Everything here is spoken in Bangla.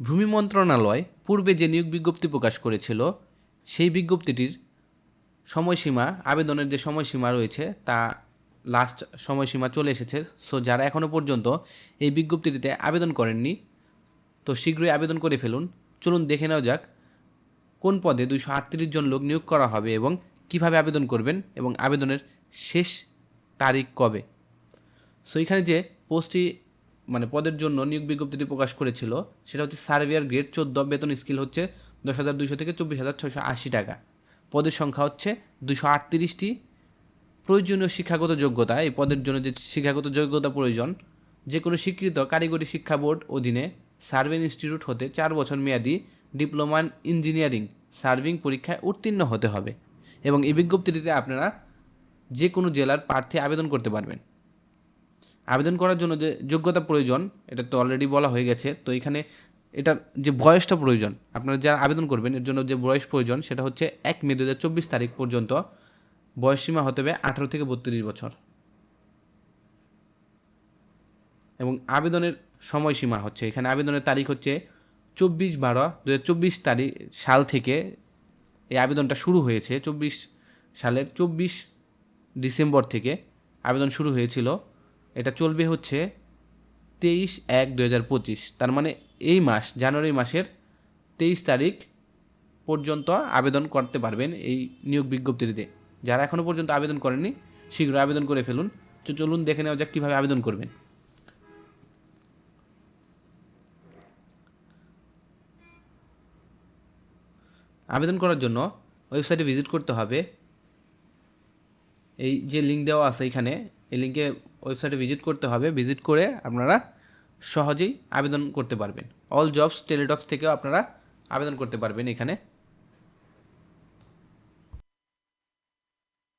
ভূমি মন্ত্রণালয় পূর্বে যে নিয়োগ বিজ্ঞপ্তি প্রকাশ করেছিল, সেই বিজ্ঞপ্তিটির সময়সীমা, আবেদনের যে সময়সীমা রয়েছে, তা লাস্ট সময়সীমা চলে এসেছে। সো যারা এখনও পর্যন্ত এই বিজ্ঞপ্তিটিতে আবেদন করেননি, তো শীঘ্রই আবেদন করে ফেলুন। চলুন দেখে নেওয়া যাক কোন পদে দুইশো আটত্রিশ জন লোক নিয়োগ করা হবে এবং কীভাবে আবেদন করবেন এবং আবেদনের শেষ তারিখ কবে। সো এখানে যে পোস্টটি মানে পদের জন্য নিয়োগ বিজ্ঞপ্তিটি প্রকাশ করেছিল, সেটা হচ্ছে সার্ভিয়ার গ্রেড চোদ্দ, বেতন স্কিল হচ্ছে দশ হাজার দুইশো থেকে চব্বিশ হাজার ছয়শো আশি টাকা। পদের সংখ্যা হচ্ছে দুশো আটত্রিশটি। প্রয়োজনীয় শিক্ষাগত যোগ্যতা, এই পদের জন্য যে শিক্ষাগত যোগ্যতা প্রয়োজন যে কোনো স্বীকৃত কারিগরি শিক্ষা বোর্ড অধীনে সার্ভেন ইনস্টিটিউট হতে চার বছর মেয়াদি ডিপ্লোমা ইঞ্জিনিয়ারিং সার্ভিং পরীক্ষায় উত্তীর্ণ হতে হবে এবং এই বিজ্ঞপ্তিটিতে আপনারা যে কোনো জেলার প্রার্থী আবেদন করতে পারবেন। আবেদন করার জন্য যে যোগ্যতা প্রয়োজন, এটা তো অলরেডি বলা হয়ে গেছে, তো এখানে এটার যে বয়সটা প্রয়োজন, আপনারা যারা আবেদন করবেন, এর জন্য যে বয়স প্রয়োজন, সেটা হচ্ছে এক মে দু হাজার চব্বিশ তারিখ পর্যন্ত। বয়সসীমা হতে হবে আঠারো থেকে বত্রিশ বছর। এবং আবেদনের সময়সীমা হচ্ছে, এখানে আবেদনের তারিখ হচ্ছে চব্বিশ বারো দু তারিখ সাল থেকে এই আবেদনটা শুরু হয়েছে, চব্বিশ সালের চব্বিশ ডিসেম্বর থেকে আবেদন শুরু হয়েছিল। এটা চলবে হচ্ছে তেইশ এক দু হাজার পঁচিশ, তার মানে এই মাস, জানুয়ারি মাসের তেইশ তারিখ পর্যন্ত আবেদন করতে পারবেন এই নিয়োগ বিজ্ঞপ্তিতে। যারা এখনও পর্যন্ত আবেদন করেননি, শীঘ্র আবেদন করে ফেলুন। তো চলুন দেখে নেওয়া যাক কীভাবে আবেদন করবেন। আবেদন করার জন্য ওয়েবসাইটে ভিজিট করতে হবে। এই যে লিঙ্ক দেওয়া আছে এখানে, এই লিঙ্কে ওয়েবসাইটে ভিজিট করতে হবে। ভিজিট করে আপনারা সহজেই আবেদন করতে পারবেন। অল জবস টেলিডক্স থেকেও আপনারা আবেদন করতে পারবেন এখানে।